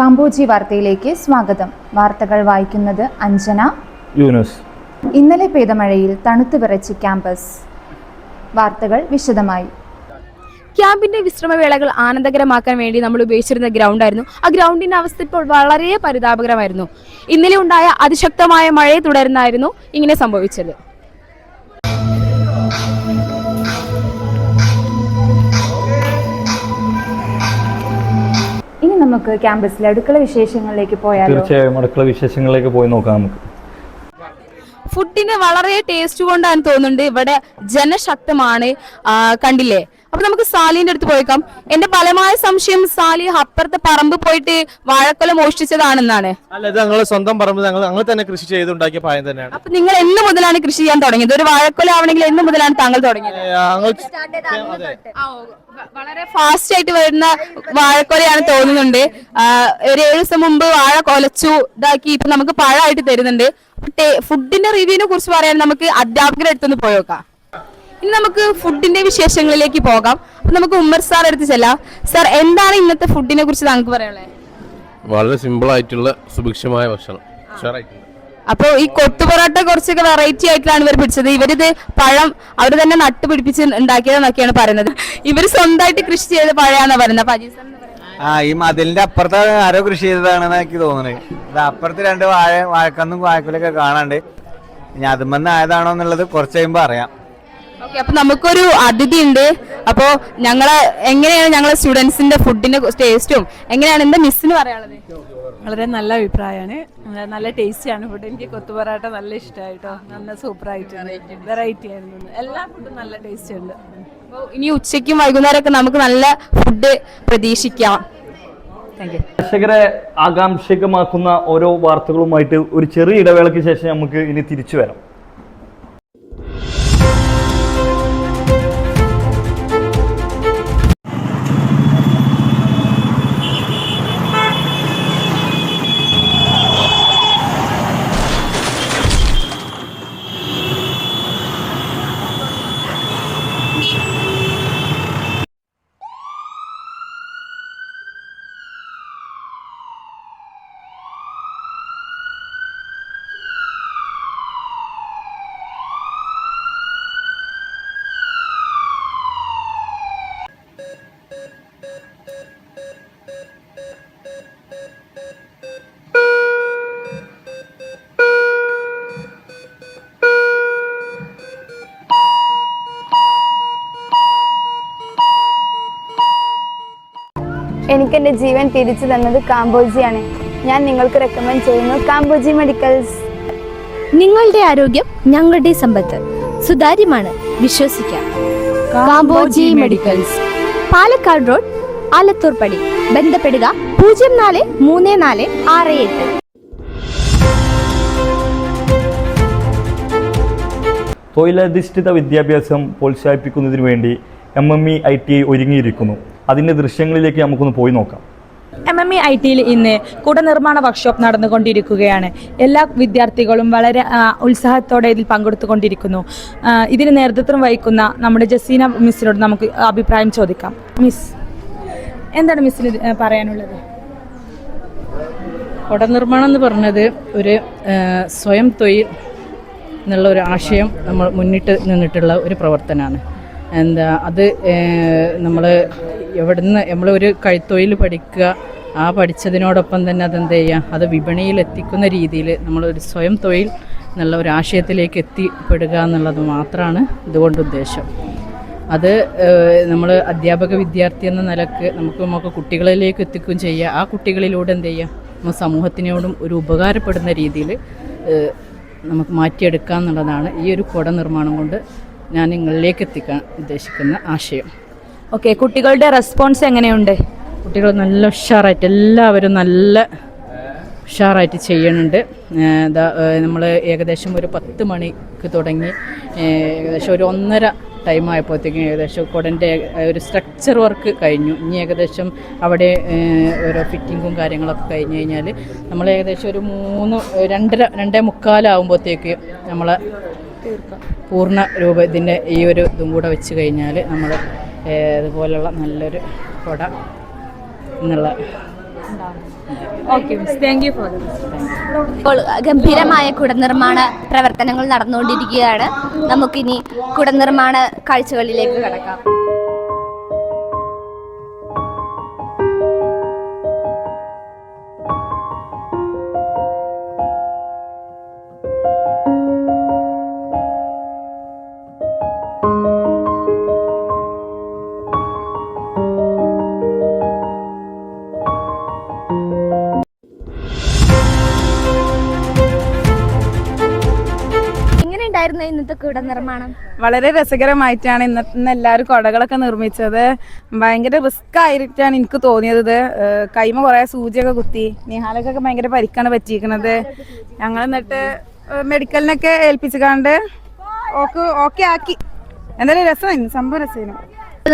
കാമ്പോജി വാർത്തയിലേക്ക് സ്വാഗതം. വാർത്തകൾ വായിക്കുന്നത് അഞ്ജന. യൂനസ്. ഇന്നലെ പെയ്ത മഴയിൽ തണുത്തു വിറച്ച് ക്യാമ്പസ്. വാർത്തകൾ വിശദമായി. ക്യാമ്പിന്റെ വിശ്രമവേളകൾ ആനന്ദകരമാക്കാൻ വേണ്ടി നമ്മൾ ഉപയോഗിച്ചിരുന്ന ഗ്രൗണ്ടായിരുന്നു. ആ ഗ്രൗണ്ടിന്റെ അവസ്ഥ ഇപ്പോൾ വളരെ പരിതാപകരമായിരുന്നു. ഇന്നലെ ഉണ്ടായ അതിശക്തമായ മഴയെ തുടർന്നായിരുന്നു ഇങ്ങനെ സംഭവിച്ചത്. നമുക്ക് ക്യാമ്പസിലെ അടുക്കള വിശേഷങ്ങളിലേക്ക് പോയാലോ? തീർച്ചയായും അടുക്കള വിശേഷങ്ങളിലേക്ക് പോയി നോക്കാം നമുക്ക്. ഫുഡിന് വളരെ ടേസ്റ്റ് കൊണ്ടാണ് തോന്നുന്നുണ്ട്. ഇവിടെ ജനശക്തമാണ് കണ്ടില്ലേ? അപ്പൊ നമുക്ക് സാലിന്റെ അടുത്ത് പോയേക്കാം. എന്റെ ബലമായ സംശയം സാലി അപ്പുറത്തെ പറമ്പ് പോയിട്ട് വാഴക്കൊല മോഷ്ടിച്ചതാണെന്നാണ്. അല്ല ഇത് ഞങ്ങൾ സ്വന്തം പറമ്പ്. ഞങ്ങൾ ഞങ്ങൾ തന്നെ കൃഷി ചെയ്തുണ്ടാക്കിയ പായം തന്നെയാണ്. അപ്പൊ നിങ്ങൾ എന്ന് മുതലാണ് കൃഷി ചെയ്യാൻ തുടങ്ങിയത്? ഒരു വാഴക്കൊല ആവണമെങ്കിൽ എന്ന് മുതലാണ് താങ്കൾ തുടങ്ങിയത്? വളരെ ഫാസ്റ്റ് ആയിട്ട് വരുന്ന വാഴക്കൊലയാണ് തോന്നുന്നുണ്ട്. ഒരു ഏഴ് ദിവസം മുമ്പ് വാഴ കൊലച്ചു ഇതാക്കി ഇപ്പൊ നമുക്ക് പഴമായിട്ട് തരുന്നുണ്ട്. ഫുഡിന്റെ റിവ്യൂവിനെ കുറിച്ച് പറയാൻ നമുക്ക് അധ്യാപകരുടെ അടുത്തൊന്ന് പോയോക്കാം ഇനി നമുക്ക് ഫുഡിന്റെ വിശേഷങ്ങളിലേക്ക് പോകാം. അപ്പൊ നമുക്ക് ഉമ്മർ സാർ എടുത്ത് ചെല്ലാം. സാർ എന്താണ് ഇന്നത്തെ ഫുഡിനെ കുറിച്ച് താങ്കൾക്ക് പറയാനുള്ളത്? വളരെ സിമ്പിൾ ആയിട്ടുള്ള സുഭിക്ഷമായ ഭക്ഷണം. ഉഷാറായിട്ടുണ്ട്. അപ്പൊ ഈ കൊത്തു പൊറോട്ട കുറച്ചൊക്കെ വെറൈറ്റി ആയിട്ടാണ് ഇവർ പിടിച്ചത്. ഇവരിത് പഴം അവർ തന്നെ നട്ട് പിടിപ്പിച്ച് ഉണ്ടാക്കിയതെന്നൊക്കെയാണ് പറയുന്നത്. ഇവർ സ്വന്തമായിട്ട് കൃഷി ചെയ്ത പഴയാന്ന പറയുന്നത്. പറയുക? ആ ഈ മതിലിന്റെ അപ്പുറത്ത് ആരോ കൃഷി ചെയ്തതാണെന്ന് എനിക്ക് തോന്നുന്നത്. ഇത് അപ്പുറത്ത് രണ്ട് വാഴ വാഴക്കന്നും വാഴക്കുലൊക്കെ കാണാണ്ട് ഇനി അതുമെന്ന് ആയതാണോ എന്നുള്ളത് കുറച്ച് കഴിയുമ്പോൾ അറിയാം. ഓക്കെ അപ്പൊ നമുക്കൊരു അതിഥി ഉണ്ട് അപ്പോ ഞങ്ങളെ എങ്ങനെയാണ് ഞങ്ങളെ സ്റ്റുഡൻസിന്റെ ഫുഡിന്റെ ടേസ്റ്റും എങ്ങനെയാണ് എന്താ മിസ്സിന് പറയാനുള്ളത്? വളരെ നല്ല അഭിപ്രായമാണ്. നല്ല ടേസ്റ്റിയാണ് ഫുഡ്. എനിക്ക് കൊത്തു പൊറാട്ട നല്ല ഇഷ്ടമായിട്ടോ. നല്ല സൂപ്പർ സൂപ്പറായിട്ട് വെറൈറ്റി ആയിരുന്നു. എല്ലാ ഫുഡും നല്ല ടേസ്റ്റ് ഉണ്ട്. അപ്പോൾ ഇനി ഉച്ചയ്ക്കും വൈകുന്നേരമൊക്കെ നമുക്ക് നല്ല ഫുഡ് പ്രതീക്ഷിക്കാം. കർഷകരെ ആകാംക്ഷകമാക്കുന്ന ഓരോ വാർത്തകളുമായിട്ട് ഒരു ചെറിയ ഇടവേളയ്ക്ക് ശേഷം നമുക്ക് ഇനി തിരിച്ചു വരാം. എനിക്ക് എന്റെ ജീവൻ തിരിച്ചു തന്നത് കാംബോജിയാണ്. ഞാൻ നിങ്ങൾക്ക് റെക്കമെൻഡ് ചെയ്യുന്നു കാംബോജി മെഡിക്കൽസ് നിങ്ങളുടെ ആരോഗ്യം ഞങ്ങളുടെ സമ്പത്ത്. സുതാര്യമാണ് വിശ്വസിക്കാം. കാമ്പോജി മെഡിക്കൽസ് പാലക്കാട് റോഡ് ആലത്തൂർ പടി ബന്ധപ്പെടുക പൂജ്യം നാല് മൂന്ന് നാല് ആറ് എട്ട്. തൊഴിലധിഷ്ഠിത വിദ്യാഭ്യാസം പ്രോത്സാഹിപ്പിക്കുന്നതിന് വേണ്ടി M M E I T I ഒരുങ്ങിയിരിക്കുന്നു. അതിന്റെ ദൃശ്യങ്ങളിലേക്ക് നമുക്കൊന്ന് പോയി നോക്കാം. എം എം ഇ ഐ ടിയിൽ ഇന്ന് കുടനിർമ്മാണ വർക്ക്ഷോപ്പ് നടന്നുകൊണ്ടിരിക്കുകയാണ്. എല്ലാ വിദ്യാർത്ഥികളും വളരെ ഉത്സാഹത്തോടെ ഇതിൽ പങ്കെടുത്തുകൊണ്ടിരിക്കുന്നു. ഇതിന് നേതൃത്വം വഹിക്കുന്ന നമ്മുടെ ജസീന മിസ്സിനോട് നമുക്ക് അഭിപ്രായം ചോദിക്കാം. മിസ് എന്താണ് മിസ്സിന് പറയാനുള്ളത്? കുടനിർമ്മാണം എന്ന് പറഞ്ഞത് ഒരു സ്വയം തൊഴിൽ എന്നുള്ള ഒരു ആശയം നമ്മൾ മുന്നിട്ട് നിന്നിട്ടുള്ള ഒരു പ്രവർത്തനമാണ്. എന്താ അത് നമ്മൾ എവിടുന്ന് നമ്മളൊരു ഒരു കൈത്തൊഴിൽ പഠിക്കുക ആ പഠിച്ചതിനോടൊപ്പം തന്നെ അതെന്ത് ചെയ്യുക? അത് വിപണിയിൽ എത്തിക്കുന്ന രീതിയിൽ നമ്മളൊരു സ്വയം തൊഴിൽ എന്നുള്ള ഒരു ആശയത്തിലേക്ക് എത്തിപ്പെടുക എന്നുള്ളത് മാത്രമാണ് ഇതുകൊണ്ട് ഉദ്ദേശം. അത് നമ്മൾ അധ്യാപക വിദ്യാർത്ഥി എന്ന നിലയ്ക്ക് നമുക്ക് നമുക്ക് കുട്ടികളിലേക്ക് എത്തിക്കുകയും ചെയ്യുക. ആ കുട്ടികളിലൂടെ എന്ത് ചെയ്യുക? നമ്മൾ സമൂഹത്തിനോടും ഒരു ഉപകാരപ്പെടുന്ന രീതിയിൽ നമുക്ക് മാറ്റിയെടുക്കുക എന്നുള്ളതാണ് ഈ ഒരു കുട നിർമ്മാണം കൊണ്ട് ഞാൻ നിങ്ങളിലേക്ക് എത്തിക്കാൻ ഉദ്ദേശിക്കുന്ന ആശയം. ഓക്കെ കുട്ടികളുടെ റെസ്പോൺസ് എങ്ങനെയുണ്ട്? കുട്ടികൾ നല്ല ഉഷാറായിട്ട് എല്ലാവരും നല്ല ഉഷാറായിട്ട് ചെയ്യുന്നുണ്ട്. നമ്മൾ ഏകദേശം ഒരു പത്ത് മണിക്ക് തുടങ്ങി. ഏകദേശം ഒരു ഒന്നര ടൈം ആയപ്പോഴത്തേക്കും ഏകദേശം കുടന്റെ ഒരു സ്ട്രക്ചർ വർക്ക് കഴിഞ്ഞു. ഇനി ഏകദേശം അവിടെ ഓരോ ഫിറ്റിങ്ങും കാര്യങ്ങളൊക്കെ കഴിഞ്ഞ് കഴിഞ്ഞാൽ നമ്മൾ ഏകദേശം ഒരു മൂന്ന് രണ്ടര രണ്ടേ മുക്കാലാവുമ്പോഴത്തേക്ക് നമ്മളെ പൂർണ രൂപ ഇതിന്റെ ഈ ഒരു ഇതും കൂടെ വെച്ച് കഴിഞ്ഞാൽ നമ്മൾ ഇതുപോലുള്ള നല്ലൊരു കുട എന്നുള്ള ഗംഭീരമായ കുടനിർമ്മാണ പ്രവർത്തനങ്ങൾ നടന്നുകൊണ്ടിരിക്കുകയാണ്. നമുക്കിനി കുടനിർമ്മാണ കാഴ്ചകളിലേക്ക് കടക്കാം. എങ്ങനെയുണ്ടായിരുന്നു നിർമ്മാണം വളരെ രസകരമായിട്ടാണ് ഇന്ന് ഇന്ന് എല്ലാവരും കുടകളൊക്കെ നിർമ്മിച്ചത്. ഭയങ്കര റിസ്ക് ആയിട്ടാണ് എനിക്ക് തോന്നിയത്. ഇത്. കൈമ കുറെ സൂചിയൊക്കെ കുത്തി. നിഹാലക്കൊക്കെ ഭയങ്കര പരിക്കാണ് പറ്റിയിരിക്കുന്നത്. ഞങ്ങൾ എന്നിട്ട് മെഡിക്കലിനൊക്കെ ഏൽപ്പിച്ചുകാണ്ട് ഓക്ക് ഓക്കെ ആക്കി. എന്തായാലും രസമായിരുന്നു സംഭവം രസമായിരുന്നു.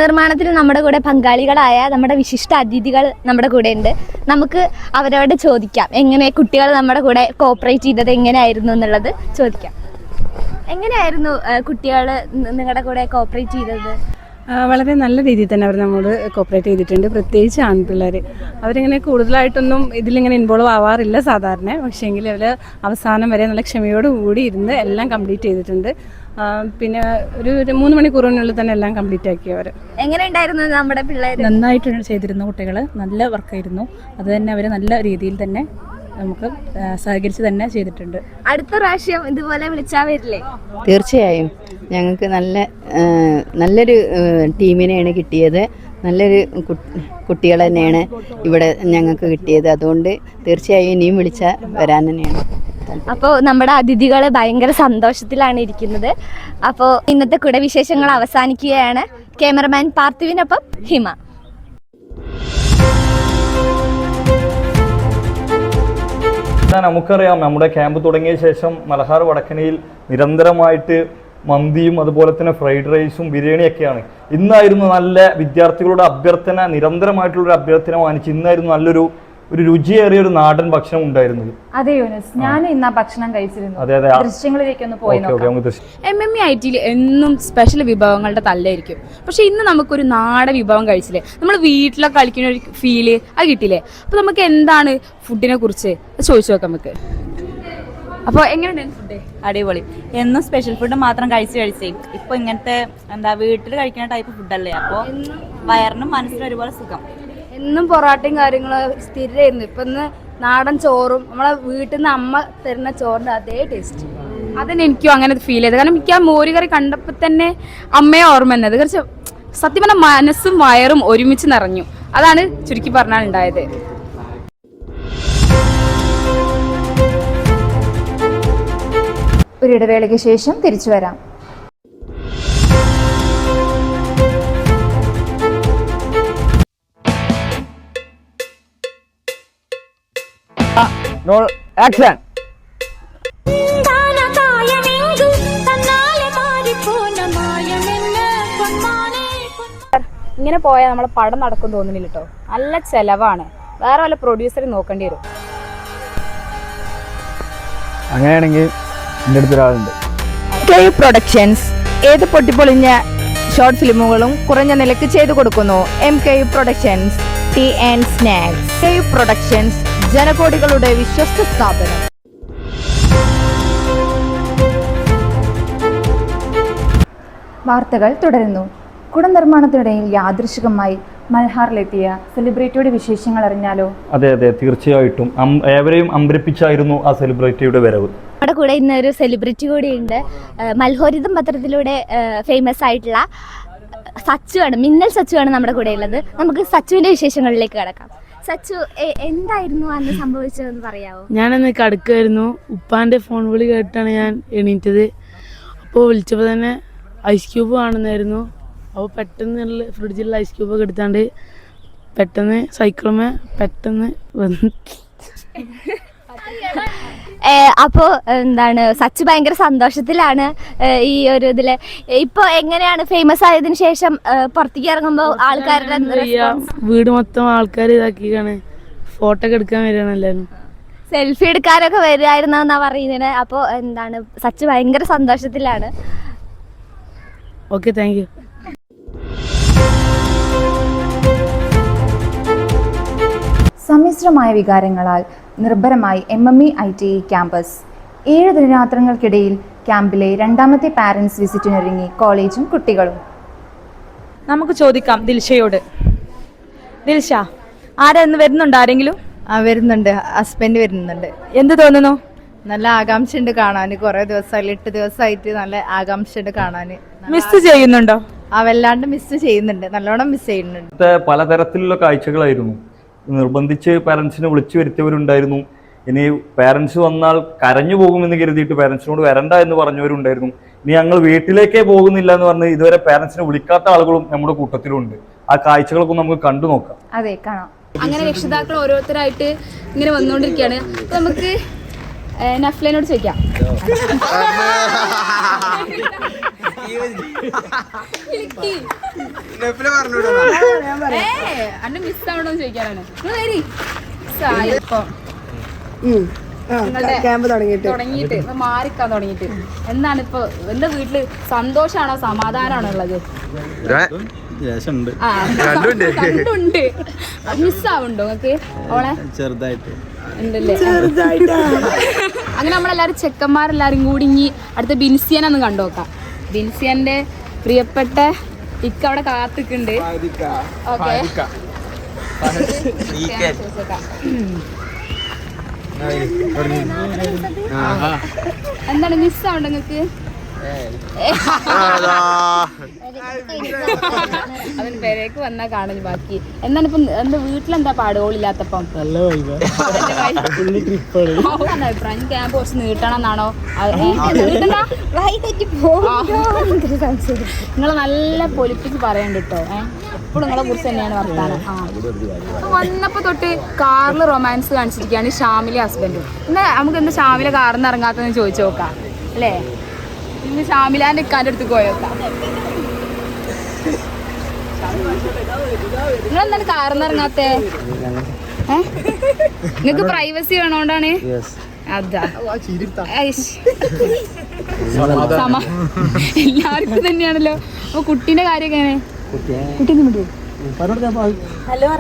നിർമ്മാണത്തിന് നമ്മുടെ കൂടെ പങ്കാളികളായ നമ്മുടെ വിശിഷ്ട അതിഥികൾ നമ്മുടെ കൂടെ ഉണ്ട്. നമുക്ക് അവരോട് ചോദിക്കാം എങ്ങനെ കുട്ടികൾ നമ്മുടെ കൂടെ കോപ്പറേറ്റ് ചെയ്തത് എങ്ങനെയായിരുന്നു എന്നുള്ളത് ചോദിക്കാം. എങ്ങനെയായിരുന്നു കുട്ടികൾ നിങ്ങളുടെ കൂടെ കോപ്പറേറ്റ് ചെയ്തത്? വളരെ നല്ല രീതിയിൽ തന്നെ അവർ നമ്മോട് കോപ്പറേറ്റ് ചെയ്തിട്ടുണ്ട്. പ്രത്യേകിച്ച് ആൺപിള്ളേർ അവരിങ്ങനെ കൂടുതലായിട്ടൊന്നും ഇതിലിങ്ങനെ ഇൻവോൾവ് ആവാറില്ല സാധാരണ. പക്ഷേങ്കിൽ അവർ അവസാനം വരെ നല്ല ക്ഷമയോട് കൂടി ഇരുന്ന് എല്ലാം കംപ്ലീറ്റ് ചെയ്തിട്ടുണ്ട്. പിന്നെ ഒരു ഒരു മൂന്ന് മണിക്കൂറിനുള്ളിൽ തന്നെ എല്ലാം കംപ്ലീറ്റ് ആക്കി അവർ എങ്ങനെയുണ്ടായിരുന്നു നമ്മുടെ പിള്ളേർ നന്നായിട്ട് ചെയ്തിരുന്ന കുട്ടികൾ നല്ല വർക്കായിരുന്നു അത് തന്നെ അവർ നല്ല രീതിയിൽ തന്നെ നമുക്ക് സഹകരിച്ച് തന്നെ ചെയ്തിട്ടുണ്ട്. അടുത്ത പ്രാവശ്യം ഇതുപോലെ വിളിച്ചാൽ വരില്ലേ? തീർച്ചയായും. ഞങ്ങൾക്ക് നല്ല നല്ലൊരു ടീമിനെയാണ് കിട്ടിയത്. നല്ലൊരു കുട്ടികൾ തന്നെയാണ് ഇവിടെ ഞങ്ങൾക്ക് കിട്ടിയത്. അതുകൊണ്ട് തീർച്ചയായും ഇനിയും വിളിച്ചാൽ വരാൻ തന്നെയാണ്. അപ്പോൾ നമ്മുടെ അതിഥികൾ ഭയങ്കര സന്തോഷത്തിലാണ് ഇരിക്കുന്നത്. അപ്പോൾ ഇന്നത്തെ കുട വിശേഷങ്ങൾ അവസാനിക്കുകയാണ്. ക്യാമറമാൻ പാർത്ഥിവിനൊപ്പം ഹിമ. നമുക്കറിയാം നമ്മുടെ ക്യാമ്പ് തുടങ്ങിയ ശേഷം മലഹാർ വടക്കനയിൽ നിരന്തരമായിട്ട് മന്തിയും അതുപോലെ തന്നെ ഫ്രൈഡ് റൈസും ബിരിയാണിയൊക്കെയാണ്. ഇന്നായിരുന്നു നല്ല വിദ്യാർത്ഥികളുടെ അഭ്യർത്ഥന നിരന്തരമായിട്ടുള്ള ഒരു അഭ്യർത്ഥന മാനിച്ച് ഇന്നായിരുന്നു നല്ലൊരു ഒരു രുചിയേറിയ ഒരു നാടൻ ഭക്ഷണം ഉണ്ടായിരുന്നത്. അതെ യൂനിസ്. ഞാൻ ഇന്ന് ആ ഭക്ഷണം കഴിച്ചിരുന്നു. അതെ അതെ. ദൃശ്യങ്ങളിലേക്ക് ഒന്ന് പോയി എം എം ഇ ഐ ടിയിൽ എന്നും സ്പെഷ്യൽ വിഭവങ്ങളുടെ തല്ലായിരിക്കും. പക്ഷെ ഇന്ന് നമുക്കൊരു നാടൻ വിഭവം കഴിച്ചില്ലേ? നമ്മൾ വീട്ടിലൊക്കെ കളിക്കുന്ന ഒരു ഫീൽ അത് കിട്ടില്ലേ അപ്പൊ നമുക്ക് എന്താണ് ഫുഡിനെ കുറിച്ച് ചോദിച്ചു നോക്കാം നമുക്ക്. അപ്പോൾ എങ്ങനെയുണ്ടായിരുന്നു ഫുഡ് അടിപൊളി. എന്നും സ്പെഷ്യൽ ഫുഡ് മാത്രം കഴിച്ച് കഴിച്ചേ. ഇപ്പൊ ഇങ്ങനത്തെ എന്താ വീട്ടിൽ കഴിക്കുന്ന ടൈപ്പ് ഫുഡല്ലേ അപ്പോൾ വയറിനും മനസ്സിനും ഒരുപോലെ സുഖം. എന്നും പൊറോട്ടയും കാര്യങ്ങളും സ്ഥിരമായിരുന്നു ഇപ്പൊ ഇന്ന് നാടൻ ചോറും നമ്മളെ വീട്ടിൽ നിന്ന് അമ്മ തരുന്ന ചോറിന്റെ അതേ ടേസ്റ്റ് അതന്നെ എനിക്കും അങ്ങനെ ഫീൽ ചെയ്തത്. കാരണം എനിക്ക് ആ മോരുകറി കണ്ടപ്പോ കണ്ടപ്പോൾ തന്നെ അമ്മയെ ഓർമ്മ തന്നെ കുറച്ച് സത്യം പറഞ്ഞ മനസ്സും വയറും ഒരുമിച്ച് നിറഞ്ഞു. അതാണ് ചുരുക്കി പറഞ്ഞാൽ ഉണ്ടായത്. ഒരു ഇടവേളയ്ക്ക് ശേഷം തിരിച്ചു വരാം. ആക്ഷൻ. ഇങ്ങനെ പോയാൽ നമ്മളെ പടം നടക്കും തോന്നുന്നില്ല കേട്ടോ നല്ല ചെലവാണ്. വേറെ വല്ല പ്രൊഡ്യൂസറെ നോക്കേണ്ടി വരും. അങ്ങനെയാണെങ്കിൽ എന്റെ അടുത്ത് ഒരാളുണ്ട്. കെ പ്രൊഡക്ഷൻസ് ഏത് പൊട്ടിപ്പൊളിഞ്ഞ ഷോർട്ട് ഫിലിമുകളും കുറഞ്ഞ നിലയ്ക്ക് ചെയ്തു കൊടുക്കുന്നു. M K productions T and snacks K productions ജനകോടികളുടെ വിശ്വസ്ത സ്ഥാപനം. വാർത്തകൾ തുടരുന്നു. കുടനിർമ്മാണത്തിനിടയിൽ യാദൃശികമായി മൽഹാറിലെത്തിയ സെലിബ്രിറ്റിയുടെ വിശേഷങ്ങൾ അറിഞ്ഞാലോ? അതെ അതെ തീർച്ചയായിട്ടും. ഏവരെയും അമ്പരിപ്പിച്ചായിരുന്നു ആ സെലിബ്രിറ്റിയുടെ വരവ്. നമ്മുടെ കൂടെ ഇന്ന് ഒരു സെലിബ്രിറ്റി കൂടിയുണ്ട് ഉണ്ട്. മൽഹോരിതം പത്രത്തിലൂടെ ഫേമസ് ആയിട്ടുള്ള സച്ചു ആണ് മിന്നൽ സച്ചു ആണ് നമ്മുടെ കൂടെ ഉള്ളത്. നമുക്ക് സച്ചുവിന്റെ വിശേഷങ്ങളിലേക്ക് കിടക്കാം. സച്ചു എന്തായിരുന്നു അന്ന് സംഭവിച്ചതെന്ന് പറയാവോ? ഞാനന്ന് കടക്കായിരുന്നു. ഉപ്പാന്റെ ഫോൺ വിളി കേട്ടാണ് ഞാൻ എണീറ്റത്. അപ്പോൾ വിളിച്ചപ്പോൾ തന്നെ ഐസ് ക്യൂബ് കാണുന്നായിരുന്നു അപ്പോൾ പെട്ടെന്ന് ഫ്രിഡ്ജിലുള്ള ഐസ് ക്യൂബൊക്കെ എടുത്താണ്ട് പെട്ടെന്ന് സൈക്കിളുമേ പെട്ടെന്ന് വന്ന് ഏഹ് അപ്പോ എന്താണ് സച്ച് ഭയങ്കര സന്തോഷത്തിലാണ് ഈ ഒരു ഇതിൽ. ഇപ്പൊ എങ്ങനെയാണ് ഫേമസ് ആയതിന് ശേഷം പുറത്തേക്ക് ഇറങ്ങുമ്പോൾ ആൾക്കാരുടെ വീട് മൊത്തം ആൾക്കാർ ഇതാക്കിയാണ് ഫോട്ടോ ഒക്കെ എടുക്കാൻ വരികയാണ് എല്ലാവരും. സെൽഫി എടുക്കാനൊക്കെ വരുമായിരുന്നു എന്നാ പറയുന്നത് അപ്പോൾ എന്താണ് സച്ച് ഭയങ്കര സന്തോഷത്തിലാണ്. ഓക്കെ താങ്ക് യു സമ്മിശ്രമായ വികാരങ്ങളാൽ നിർഭരമായി M M E I T E campus ഏഴ് ദിനരാത്രങ്ങൾക്കിടയിൽ ക്യാമ്പിലെ രണ്ടാമത്തെ പാരൻസ് വിസിറ്റിനൊരുങ്ങി കോളേജും കുട്ടികളും. നമുക്ക് ചോദിക്കാം ദിൽഷയോട്. ദിൽഷ ആരാ ഇന്ന് വരുന്നുണ്ടോ ആരെങ്കിലും? ആ വരുന്നുണ്ട്. ഹസ്ബൻഡ് വരുന്നുണ്ട്. എന്ത് തോന്നുന്നു? നല്ല ആകാംക്ഷയുണ്ട് കാണാൻ കുറെ ദിവസമായി എട്ട് ദിവസമായിട്ട് നല്ല ആകാംക്ഷയുണ്ട് കാണാൻ മിസ് ചെയ്യുന്നുണ്ടോ? ആ വല്ലാണ്ട് മിസ് ചെയ്യുന്നുണ്ട്. നല്ലോണം മിസ് ചെയ്യുന്നുണ്ട്. പലതരത്തിലുള്ള കാഴ്ചകളായിരുന്നു. നിർബന്ധിച്ച് പാരൻസിനെ വിളിച്ചു വരുത്തിയവരുണ്ടായിരുന്നു. ഇനി പാരൻസ് വന്നാൽ കരഞ്ഞു പോകുമെന്ന് കരുതിയിട്ട് പാരൻസിനോട് വരണ്ട എന്ന് പറഞ്ഞവരുണ്ടായിരുന്നു. ഇനി ഞങ്ങൾ വീട്ടിലേക്കേ പോകുന്നില്ല എന്ന് പറഞ്ഞ് ഇതുവരെ പാരൻസിനെ വിളിക്കാത്ത ആളുകളും നമ്മുടെ കൂട്ടത്തിലുണ്ട്. ആ കാഴ്ചകളൊക്കെ നമുക്ക് കണ്ടു നോക്കാം. അതെ കാണാം. അങ്ങനെ രക്ഷിതാക്കൾ ഓരോരുത്തരായിട്ട് ഇങ്ങനെ വന്നുകൊണ്ടിരിക്കുകയാണ് അപ്പൊ നമുക്ക് നഫ്ലിനോട് നഫ്ലനോട് ചോദിക്കാം. അന്നെ മിസ് ആവണോ ചോദിക്കാനാണ്. തുടങ്ങിയിട്ട്. മാറിക്കാൻ തുടങ്ങിയിട്ട്. എന്താണ് ഇപ്പൊ എന്റെ വീട്ടിൽ സന്തോഷാണോ സമാധാനമാണോ ഉള്ളത്? അവളെ? ചെറുതായിട്ട്. അങ്ങനെ നമ്മളെല്ലാരും ചെക്കന്മാരെല്ലാരും കൂടി ഇനി അടുത്ത ബിൻസിയനെ ഒന്ന് ബിൻസിയന്റെ പ്രിയപ്പെട്ട ഇക്ക അവിടെ കാത്തിക്കുണ്ട് ഓക്കെ എന്താണ് മിസ് ആവണ്ട നിങ്ങക്ക് അവന് പെരേക്ക് വന്നാ കാണുന്നു ബാക്കി. എന്താണ് ഇപ്പൊ എന്താ വീട്ടിലെന്താ പാടുകളില്ലാത്തപ്പം നല്ല അഭിപ്രായം? ക്യാമ്പ് കുറച്ച് നീട്ടണമെന്നാണോ? നിങ്ങൾ നല്ല പൊലിപ്പിച്ച് പറയണ്ട കേട്ടോ എപ്പോഴും നിങ്ങളെ കുറിച്ച് തന്നെയാണ് വർത്താനം. വന്നപ്പോ തൊട്ട് കാറിൽ റൊമാൻസ് കാണിച്ചിരിക്കുകയാണ് ഷാമിലെ ഹസ്ബൻഡ് എന്നാ നമുക്ക് എന്താ ഷാമിലെ കാറിന്ന് ഇറങ്ങാത്തെന്ന് ചോദിച്ചു നോക്കാം. അല്ലേ? ഇന്ന് ഷാമിലാന്റെ ഇക്കാന്റെ അടുത്ത് പോയോക്കാം. നിങ്ങൾ എന്താണ് കാർന്ന് ഇറങ്ങാത്തേ നിങ്ങക്ക് പ്രൈവസി വേണോണ്ടാണ്? അതാ. സമ എല്ലാവർക്കും തന്നെയാണല്ലോ. അപ്പൊ കുട്ടീന്റെ കാര്യം എങ്ങനെ കുട്ടി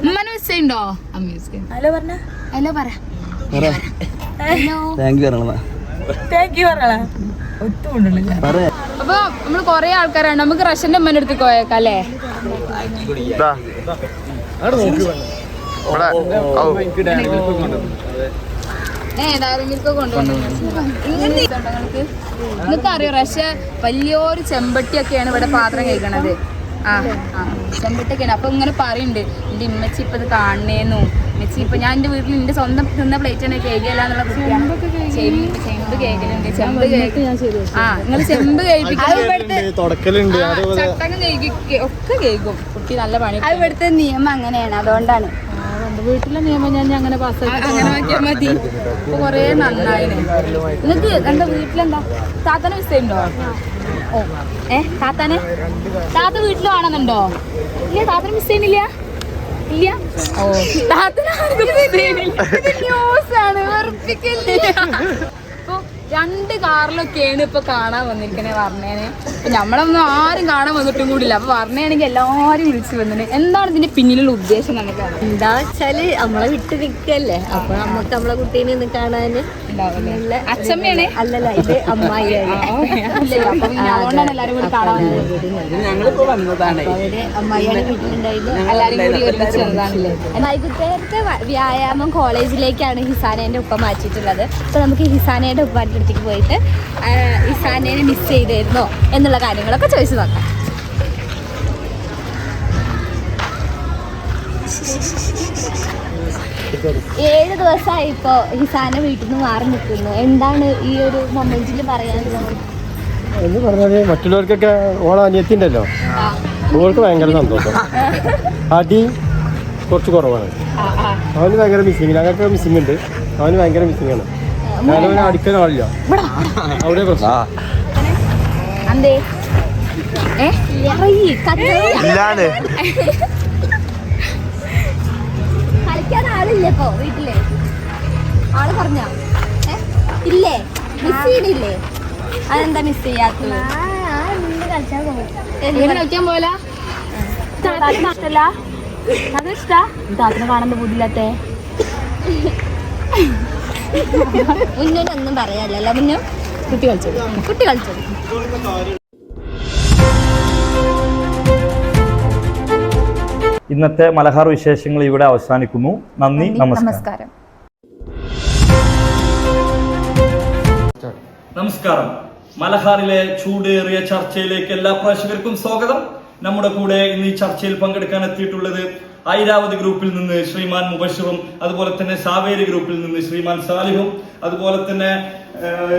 ഉമ്മനെ മിസ് ചെയ്യണ്ടോ ഹലോ പറഞ്ഞ. ഹലോ പറ. ഹലോ. താങ്ക് യു പറഞ്ഞ താങ്ക് യു പറഞ്ഞ ഒത്തുകൊണ്ടുള്ള അപ്പൊ നമ്മൾ കൊറേ ആൾക്കാരാണ്. നമുക്ക് റഷന്റെ ഉമ്മന്റെ അടുത്ത് പോയേക്കാം അല്ലേ നിങ്ങൾക്ക് അറിയോ റഷ്യ വലിയൊരു ചെമ്പട്ടിയൊക്കെയാണ് ഇവിടെ പാത്രം കഴിക്കണത്. ചെമ്പട്ടിയൊക്കെയാണ് അപ്പൊ ഇങ്ങനെ പറയുന്നുണ്ട് എന്റെ ഇമ്മച്ചി ഇപ്പൊ ഇത് കാണണേന്നു ഇമ്മച്ചി ഇപ്പൊ ഞാൻ എന്റെ വീട്ടിൽ എന്റെ സ്വന്തം തിന്ന പ്ലേറ്റ് ആണ് എന്നുള്ള കുട്ടിയാണ്. ചെമ്പ് കേൾക്കലുണ്ട് ചെമ്പ് ആ നിങ്ങൾ ചെമ്പ് കഴിപ്പിക്കും ഒക്കെ കേൾക്കും കുട്ടി നല്ല പണി അത് ഇവിടുത്തെ നിയമം അങ്ങനെയാണ്. അതുകൊണ്ടാണ് വീട്ടിലെ നിയമം ഞാൻ അങ്ങനെ പാസ്സാക്കി മതി. ഇപ്പൊ കൊറേ നന്നായിന് നിങ്ങക്ക് എന്താ വീട്ടിലെന്താ? താത്തന വിസയുണ്ടോ? ഓ ഏ താത്താനെ? താത്ത വീട്ടിൽ ആണെന്നുണ്ടോ ഇല്ല താത്തന മിസ് ചെയ്യുന്നില്ല. ഇല്ല? ഓ താത്തന ന്യൂസ് ആണ് വെറുപ്പിക്കില്ല? രണ്ട് കാറിലൊക്കെയാണ് ഇപ്പൊ കാണാൻ വന്നിരിക്കണേ വർണേനെ. അപ്പൊ നമ്മളൊന്നും ആരും കാണാൻ വന്നിട്ടും കൂടില്ല അപ്പൊ വർണയാണെങ്കിൽ എല്ലാരും വിളിച്ചു വന്നിട്ട് എന്താണ് ഇതിന്റെ പിന്നിലുള്ള ഉദ്ദേശം നമുക്ക് എന്താ വെച്ചാൽ നമ്മളെ വിട്ടു നിൽക്കല്ലേ അപ്പൊ നമുക്ക് നമ്മളെ കുട്ടീനെ ഒന്ന് കാണാന്. അച്ചമ്മയാണ് അല്ലല്ല ഇത് അമ്മായിയാണ് ഇല്ല, അപ്പൊ പിന്നെ അതുകൊണ്ടാണ് എല്ലാരും കൂടി കാണാൻ വന്നത്. അവർ അമ്മായിയാണ് വീട്ടിലുണ്ടായിരുന്നു എല്ലാരും കൂടി ഒരുമിച്ച് വന്നതാണല്ലേ വൈകുന്നേരത്തെ വ- വ്യായാമം കോളേജിലേക്കാണ് ഹിസാനേന്റെ ഉപ്പ മാറ്റിയിട്ടുള്ളത്. അപ്പൊ നമുക്ക് ഹിസാനയുടെ ഉപ്പാന്റെ അടുത്തേക്ക് പോയിട്ട് ഹിസാനേനെ മിസ് ചെയ്തായിരുന്നോ എന്നുള്ള കാര്യങ്ങളൊക്കെ ചോദിച്ചു നോക്കാം. ഏഴ് ദിവസമായി ഇപ്പോൾ ഹിസാന വീട്ടിൽ നിന്ന് മാറി നിൽക്കുന്നു. എന്താണ് ഈ ഒരു മൊമെന്റിൽ പറയാനുള്ളത് എന്ന് പറഞ്ഞാൽ മറ്റുള്ളവർക്കൊക്കെ ഓള അനിയത്തിണ്ടല്ലോ. ഓൾക്ക് ഭയങ്കര സന്തോഷം. അടി കുറച്ച് കുറവാണ്. അവന് ഭയങ്കര മിസ്സിങ് ഞങ്ങൾക്ക് മിസ്സിങ് ഉണ്ട്. അവന് ഭയങ്കര മിസ്സിങ് ആണ്. ഞാനവനെ അടിക്കാൻ ആളില്ല. അവിടെ പ്രശ്നം. അന്തേ ഏ? പറയ്, കളിക്കാൻ ആളില്ലേ ഇപ്പോ വീട്ടിൽ? ആൾ പറഞ്ഞ? ഇല്ലേ? മിസ് ചെയ്യണില്ലേ? അതെന്താ മിസ് ചെയ്യാത്തത്? കളിക്കാൻ പോല ഇഷ്ടല്ല? താത്തനെ ഇഷ്ടാ? താത്തനെ കാണാൻ ബുദ്ധിയില്ലാത്തേ? മുന്നൊന്നും പറയാനല്ല മുന്നും. കുട്ടി കളിച്ചോളൂ കുട്ടി കളിച്ചോളൂ ഇന്നത്തെ മലഹാർ വിശേഷങ്ങൾ ഇവിടെ അവസാനിക്കുന്നു. നന്ദി നമസ്കാരം. നമസ്കാരം. മലഹാറിലെ ചൂടേറിയ ചർച്ചയിലേക്ക് എല്ലാ പ്രേക്ഷകർക്കും സ്വാഗതം. നമ്മുടെ കൂടെ ഇന്ന് ഈ ചർച്ചയിൽ പങ്കെടുക്കാൻ എത്തിയിട്ടുള്ളത് ഐരാവതി ഗ്രൂപ്പിൽ നിന്ന് ശ്രീമാൻ മുബഷറും അതുപോലെ തന്നെ സാവേരി ഗ്രൂപ്പിൽ നിന്ന് ശ്രീമാൻ സാലിഹും അതുപോലെ തന്നെ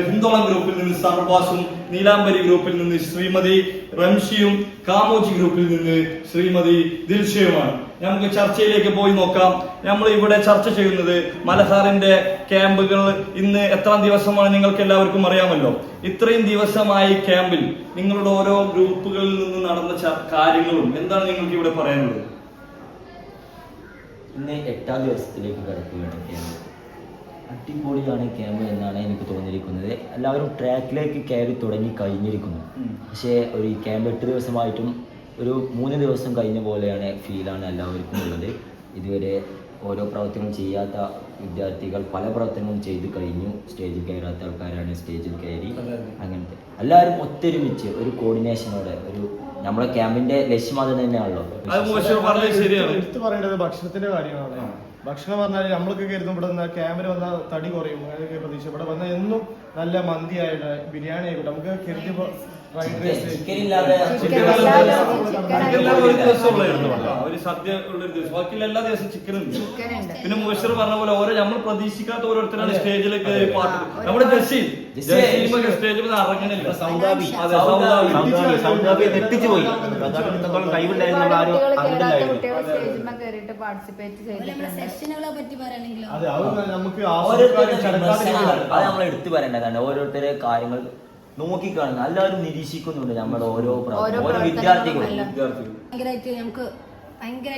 ഹിന്ദോളം ഗ്രൂപ്പിൽ നിന്ന് സർബാസും നീലാംബരി ഗ്രൂപ്പിൽ നിന്ന് ശ്രീമതി റംഷിയും കാമോജി ഗ്രൂപ്പിൽ നിന്ന് ശ്രീമതി ദിൽഷയുമാണ്. നമുക്ക് ചർച്ചയിലേക്ക് പോയി നോക്കാം. നമ്മൾ ഇവിടെ ചർച്ച ചെയ്യുന്നത് മലഹാറിന്റെ ക്യാമ്പുകൾ ഇന്ന് എത്ര ദിവസമാണ് നിങ്ങൾക്ക് എല്ലാവർക്കും അറിയാമല്ലോ. ഇത്രയും ദിവസമായി ക്യാമ്പിൽ നിങ്ങളുടെ ഓരോ ഗ്രൂപ്പുകളിൽ നിന്ന് നടന്ന കാര്യങ്ങളും എന്താണ് നിങ്ങൾക്ക് ഇവിടെ പറയാനുള്ളത്? ഇന്ന് എട്ടാം ദിവസത്തിലേക്ക് കിടക്കുകയാണ് ക്യാമ്പ് അടിപൊളിയാണ് ക്യാമ്പ് എന്നാണ് എനിക്ക് തോന്നിയിരിക്കുന്നത്. എല്ലാവരും ട്രാക്കിലേക്ക് കയറി തുടങ്ങി കഴിഞ്ഞിരിക്കുന്നു. പക്ഷേ ഒരു ക്യാമ്പ് എട്ട് ദിവസമായിട്ടും ഒരു മൂന്ന് ദിവസം കഴിഞ്ഞ പോലെയാണ് ഫീലാണ് എല്ലാവർക്കും ഉള്ളത്. ഇതുവരെ ഓരോ പ്രവർത്തനവും ചെയ്യാത്ത വിദ്യാർത്ഥികൾ പല പ്രവർത്തനങ്ങളും ചെയ്ത് കഴിഞ്ഞു. സ്റ്റേജിൽ കയറാത്ത ആൾക്കാരാണ് സ്റ്റേജിൽ കയറി. അങ്ങനത്തെ എല്ലാവരും ഒത്തൊരുമിച്ച് ഒരു കോർഡിനേഷനോടെ ഒരു നമ്മുടെ ക്യാമ്പിന്റെ ലക്ഷ്യം അത് തന്നെയാണല്ലോ. എടുത്തു പറയേണ്ടത് ഭക്ഷണത്തിന്റെ കാര്യമാണ്. ഭക്ഷണം പറഞ്ഞാൽ നമ്മൾക്ക് കരുതും. ഇവിടെ നിന്ന് ക്യാമ്പിന് വന്നാൽ തടി കുറയും. അങ്ങനെയൊക്കെ പ്രതീക്ഷ ഇവിടെ വന്നാൽ എന്നും നല്ല മന്തി ആയിട്ട് ബിരിയാണി ആയിക്കോട്ടെ നമുക്ക് കരുതി ചിക്കൻ ഇല്ലാതെ ഒരു ദിവസമുള്ള ഒരു സദ്യ ഉള്ള ഒരു ദിവസം. ബാക്കിയുള്ള എല്ലാ ദിവസവും ചിക്കൻ ഉണ്ട് പിന്നെ മോശർ പറഞ്ഞ പോലെ ഓരോ നമ്മൾ പ്രതീക്ഷിക്കാത്ത ഓരോരുത്തരാണ് സ്റ്റേജിലേക്ക് പാട്ട് നമ്മുടെ ജസ്സി. ജസീം സ്റ്റേജിൽ ഇറങ്ങണില്ല നെട്ടിച്ചു പോയി. കഴിവുണ്ടായിരുന്നു നമ്മൾ ആരും അറിഞ്ഞിട്ടില്ലായിരുന്നു സെഷനുകളെ പറ്റി പറയുകയാണെങ്കിലോ അതെ അത് നമുക്ക് ഓരോരുത്തരുടെ ആസ്വദിക്കാനും അത് നമ്മൾ എടുത്തു പറയേണ്ടതാണ്. ഓരോരുത്തരെ കാര്യങ്ങൾ നോക്കിക്കാണുന്നു എല്ലാവരും നിരീക്ഷിക്കുന്നുണ്ട് നമ്മുടെ ഓരോ പ്രവർത്തനം ഓരോ വിദ്യാർത്ഥികളും. ഭയങ്കരമായിട്ട് നമുക്ക് ഭയങ്കര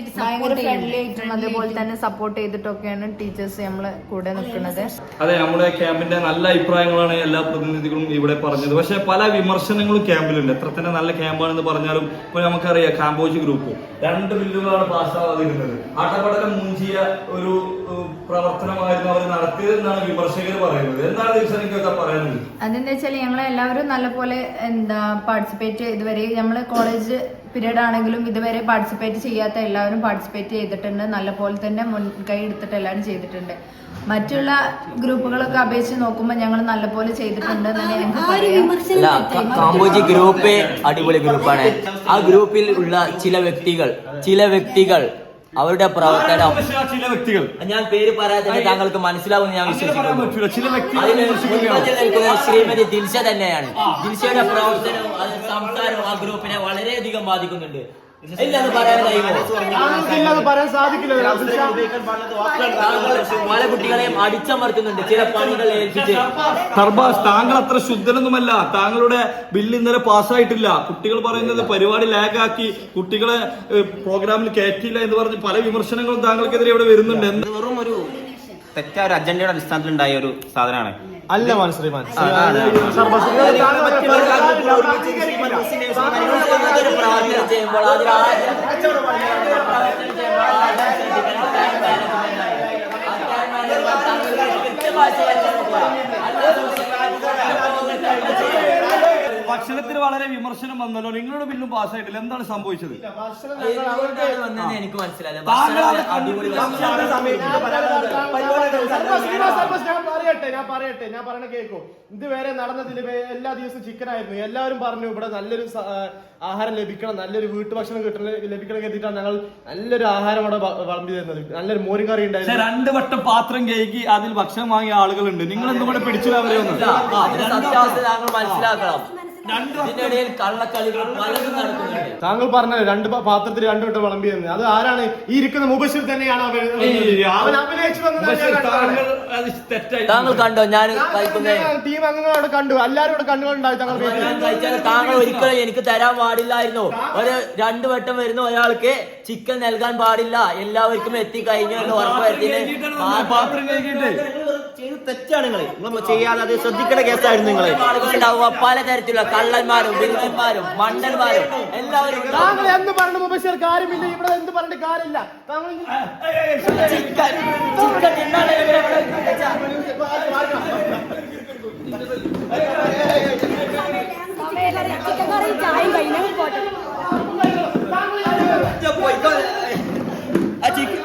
ഫ്രണ്ട്ലി ആയിട്ടും അതുപോലെ തന്നെ സപ്പോർട്ട് ചെയ്തിട്ടൊക്കെയാണ് ടീച്ചേഴ്സ് നമ്മളെ കൂടെ നിൽക്കുന്നത് അതെ. നമ്മുടെ ക്യാമ്പിന്റെ നല്ല അഭിപ്രായങ്ങളാണ് എല്ലാ പ്രതിനിധികളും ഇവിടെ പറഞ്ഞത്. പക്ഷെ പല വിമർശനങ്ങളും ക്യാമ്പിലുണ്ട്. എത്ര തന്നെ നല്ല ക്യാമ്പാണെന്ന് പറഞ്ഞാലും ഇപ്പൊ നമുക്കറിയാം കാമ്പോജ് ഗ്രൂപ്പ് രണ്ട് ബില്ലുകളാണ് പാസ്സാവാതിരുന്നത് അടപടലം മുഞ്ചിയ ഒരു പ്രവർത്തനമായിരുന്നു അവർ നടത്തിയതെന്നാണ് വിമർശകർ പറയുന്നത്. എന്താണ് ദിവസം എനിക്കൊക്കെ പറയാനുള്ളത്? അതെന്താ വെച്ചാൽ ഞങ്ങൾ എല്ലാവരും നല്ലപോലെ എന്താ പാർട്ടിസിപ്പേറ്റ് ഇതുവരെ നമ്മൾ കോളേജ് പീരീഡ് ആണെങ്കിലും ഇതുവരെ പാർട്ടിസിപ്പേറ്റ് ചെയ്യാത്ത എല്ലാവരും പാർട്ടിസിപ്പേറ്റ് ചെയ്തിട്ടുണ്ട്. നല്ലപോലെ തന്നെ മുൻകൈ എടുത്തിട്ട് എല്ലാവരും ചെയ്തിട്ടുണ്ട്. മറ്റുള്ള ഗ്രൂപ്പുകളൊക്കെ അപേക്ഷിച്ച് നോക്കുമ്പോൾ ഞങ്ങൾ നല്ലപോലെ ചെയ്തിട്ടുണ്ട് കാമ്പോജി ഗ്രൂപ്പ് അടിപൊളി ഗ്രൂപ്പാണ്. ആ ഗ്രൂപ്പിൽ ഉള്ള ചില വ്യക്തികൾ ചില വ്യക്തികൾ അവരുടെ പ്രവർത്തനം. ചില വ്യക്തികൾ? ഞാൻ പേര് പറയാതെ താങ്കൾക്ക് മനസ്സിലാവും ഞാൻ വിശ്വസിക്കുന്നു. ശ്രീമതി ദിൽഷ തന്നെയാണ്. ദിൽഷയുടെ പ്രവർത്തനവും അത് സംസാരവും ആ ഗ്രൂപ്പിനെ വളരെയധികം ബാധിക്കുന്നുണ്ട്. പല കുട്ടികളെയും അടിച്ചമർത്തുന്നുണ്ട്. ചില പണികൾ ഏൽപ്പിച്ച്. താങ്കൾ അത്ര ശുദ്ധനൊന്നുമല്ല. താങ്കളുടെ ബില്ല് ഇന്നലെ പാസ്സായിട്ടില്ല. കുട്ടികൾ പറയുന്നത് പരിപാടി ലാഗാക്കി കുട്ടികളെ പ്രോഗ്രാമിൽ കയറ്റിയില്ല എന്ന് പറഞ്ഞ് പല വിമർശനങ്ങളും താങ്കൾക്കെതിരെ ഇവിടെ വരുന്നുണ്ട്. വെറും ഒരു തെറ്റായ ഒരു അജണ്ടയുടെ അടിസ്ഥാനത്തിൽ ഉണ്ടായ ഒരു സാധനമാണ് അല്ല മനസ്സിലായി പ്രവർത്തനം ചെയ്യുമ്പോൾ അതിൽ ആദ്യം പ്രവർത്തനം ചെയ്യുമ്പോൾ ആദ്യം ശ്രദ്ധിക്കണം ക്യാമറ കൃത്യമായിട്ട് ഭക്ഷണത്തിന് വളരെ വിമർശനം വന്നല്ലോ. നിങ്ങളുടെ ബില്ലും പാസ്സായിട്ടില്ല എന്താണ് സംഭവിച്ചത്? വന്നതെന്ന് എനിക്ക് മനസ്സിലായില്ല. താങ്കൾ അത് ഭക്ഷണം അടിപൊളി ഭക്ഷണം. ഞാൻ പറയട്ടെ ഞാൻ പറയട്ടെ ഞാൻ പറയണ കേൾക്കൂ ഇതുവരെ നടന്നതിൽ എല്ലാ ദിവസവും ചിക്കൻ ആയിരുന്നു. എല്ലാവരും പറഞ്ഞു ഇവിടെ നല്ലൊരു സ- ആ, ആഹാരം ലഭിക്കണം. നല്ലൊരു വീട്ടുഭക്ഷണം കിട്ടണം ലഭിക്കണം കരുതിയിട്ടാണ് ഞങ്ങൾ നല്ലൊരു ആഹാരം അവിടെ വ- വിളമ്പി തരുന്നത്. നല്ലൊരു മോരും കറി പക്ഷെ ഉണ്ടായിരുന്നു. രണ്ട് വട്ടം പാത്രം കേക്ക് അതിൽ ഭക്ഷണം വാങ്ങിയ ആളുകളുണ്ട്. നിങ്ങൾ എന്തുകൊണ്ട് പിടിച്ചില്ല അവരെ ഒന്നും? അതിന്റെ സത്യാവസ്ഥ താങ്കൾ മനസ്സിലാക്കണം. ഇതിനിടയിൽ കള്ളക്കളികൾ പലതും നടക്കുന്നുണ്ട്. താങ്കൾ പറഞ്ഞത് രണ്ട് പാത്രത്തിൽ രണ്ടു വട്ടം വിളമ്പി എന്ന് അത് ആരാണ്? ഈ ഇരിക്കുന്ന മുബഷിർ തന്നെയാണ് അവൻ അവൻ അഭിനയിച്ചു വന്നതാണ് ഞാൻ താങ്കൾ അത് തെറ്റായി താങ്കൾ കണ്ടോ? ഞാൻ ടീം അംഗങ്ങൾ അവിടെ കണ്ടു. എല്ലാരും ഇവിടെ കണ്ണുകളുണ്ടായി താങ്കൾ ഒരിക്കലും എനിക്ക് തരാൻ പാടില്ലായിരുന്നു. ഒരു രണ്ടു വട്ടം വരുന്ന ഒരാൾക്ക് ചിക്കൻ നൽകാൻ പാടില്ല. എല്ലാവർക്കും എത്തി എത്തിക്കഴിഞ്ഞു എന്ന് ഉറപ്പുവരുത്തിന് പാത്രം കഴുകിയിട്ട്. ചെയ്ത് തെറ്റാണ് നിങ്ങൾ നിങ്ങൾ ചെയ്യാതെ അത് ശ്രദ്ധിക്കേണ്ട കേസായിരുന്നു നിങ്ങൾ ആളുകളുണ്ടാവുക പലതരത്തിലുള്ള കള്ളന്മാരും ബിരുദന്മാരും മണ്ടന്മാരും. എല്ലാവരും എന്ത് പറഞ്ഞു മുബഷീർ കാര്യമില്ല. ഇവിടെ എന്ത് പറഞ്ഞിട്ട് കാര്യമില്ല. ചിക്കൻ. ചിക്കൻ തിന്നാണ് ഇവിടെ പോയി ആ ചിക്കൻ.